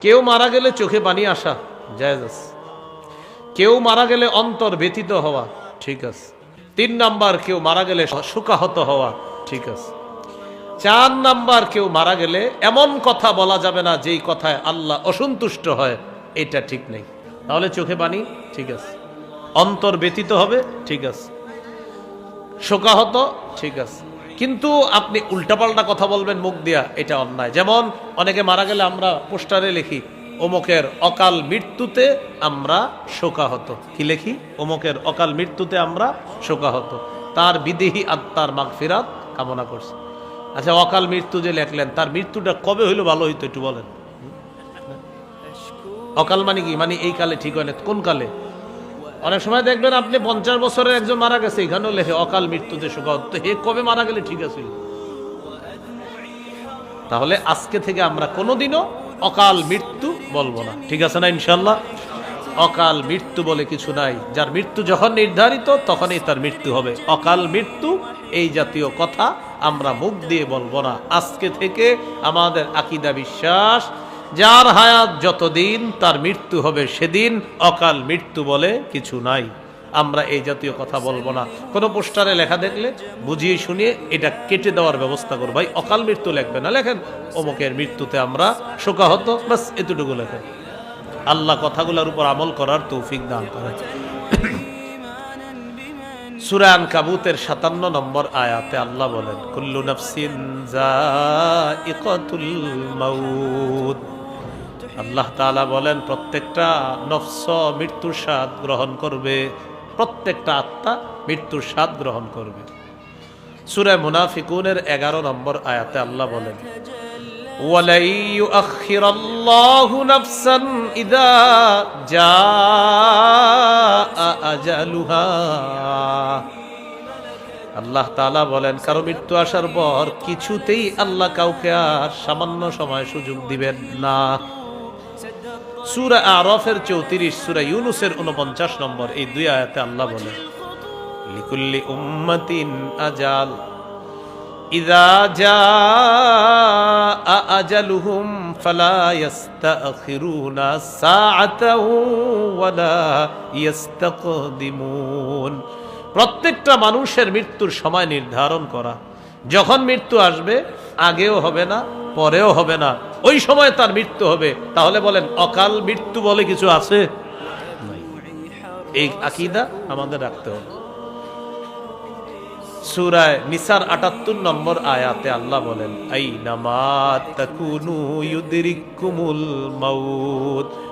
কেউ মারা গেলে চোখে পানি আসা, জায়েজ আছে। কেউ মারা গেলে অন্তর ব্যথিত হওয়া, ঠিক আছে। তিন নাম্বার, কেউ মারা গেলে শোকাহত হওয়া, ঠিক আছে। চার নাম্বার, কেউ মারা গেলে এমন কথা বলা যাবে না যেই কথায় আল্লাহ অসন্তুষ্ট হয়, এটা ঠিক নেই। তাহলে চোখে পানি, ঠিক আছে। অন্তর ব্যথিত হবে, ঠিক আছে। শোকাহত, ঠিক আছে। কিন্তু আপনি উল্টাপাল্টা কথা বলবেন মুখ দিয়া এটা অন্যায়। যেমন অনেকে মারা গেলে আমরা পোস্টারে লিখি অমুকের অকাল মৃত্যুতে আমরা শোকাহত। কি লেখি? অমুকের অকাল মৃত্যুতে আমরা শোকাহত। তার বিদেহী আত্মার মাগফিরাত কামনা করছি। আচ্ছা অকাল মৃত্যু যে লেখলেন তার মৃত্যুটা কবে হইল ভালো হইতো একটু বলেন? অকাল মানে কি? মানে এই কালে ঠিক হয় না? কোন কালে? অনেক সময় দেখবেন আপনি পঞ্চাশ বছরের একজন মারা গেছে, এখানেও লেখে, অকাল মৃত্যুতে শোকাহত তো হে কবে মারা গেলে ঠিক আছে? তাহলে আজকে থেকে আমরা কোনোদিনও অকাল মৃত্যু বলব না। ঠিক আছে না ইনশাল্লাহ অকাল মৃত্যু বলে কিছু নাই। যার মৃত্যু যখন নির্ধারিত, তখনই তার মৃত্যু হবে। অকাল মৃত্যু, এই জাতীয় কথা আমরা মুখ দিয়ে বলব না। আজকে থেকে আমাদের আকিদা বিশ্বাস যার হায়াত যতদিন, তার মৃত্যু হবে সেদিন। অকাল মৃত্যু বলে কিছু নাই। আমরা এই জাতীয় কথা বলব না। কোনো পোস্টারে লেখা দেখলে, বুঝিয়ে শুনিয়ে এটা কেটে দেওয়ার ব্যবস্থা করব ভাই, অকাল মৃত্যু লেখবে না। লেখেন, অমুকের মৃত্যুতে আমরা শোকাহত। বাস এতটুকু লেখেন। আল্লাহ কথাগুলোর উপর আমল করার তৌফিক দান করে সুরান কাবুতের সাতান্ন নম্বর আয়াতে আল্লাহ বলেন, কুল্লু নফসিন আল্লাহ তাআলা বলেন প্রত্যেকটা নফস মৃত্যুর স্বাদ গ্রহণ করবে প্রত্যেকটা আত্মা মৃত্যুর স্বাদ গ্রহণ করবে সূরা মুনাফিকুনের এগারো নম্বর আয়াতে আল্লাহ বলেন ولن يؤخر الله نفسا إذا جاء أجلها আল্লাহ তাআলা বলেন কারো মৃত্যু আসার পর কিছুতেই আল্লাহ কাউকে আর সামান্য সময় সুযোগ দিবেন না সুরা আরফের চৌত্রিশ, সুরা ইউনুসের উনপঞ্চাশ নম্বর, এই দুই আয়াতে আল্লাহ বলেন, লিকুল্লি উম্মাতিন আজাল ইদা জা আজালুহুম ফালা ইয়াস্তাখিরুনা সাআতাও ওয়ালা ইয়াস্তাকদিমুন। প্রত্যেকটা মানুষের মৃত্যুর সময় নির্ধারণ করা। যখন মৃত্যু আসবে, আগেও হবে না পরেও হবে না। ওই সময় তার মৃত্যু হবে। তাহলে বলেন, অকাল মৃত্যু বলে কিছু আছে? এই আকিদা আমাদের রাখতে হবে। সুরায় নিসার আটাত্তর নম্বর আয়াতে আল্লাহ বলেন আই নামাত তাকুনু ইউদরিকুমুল মাউত।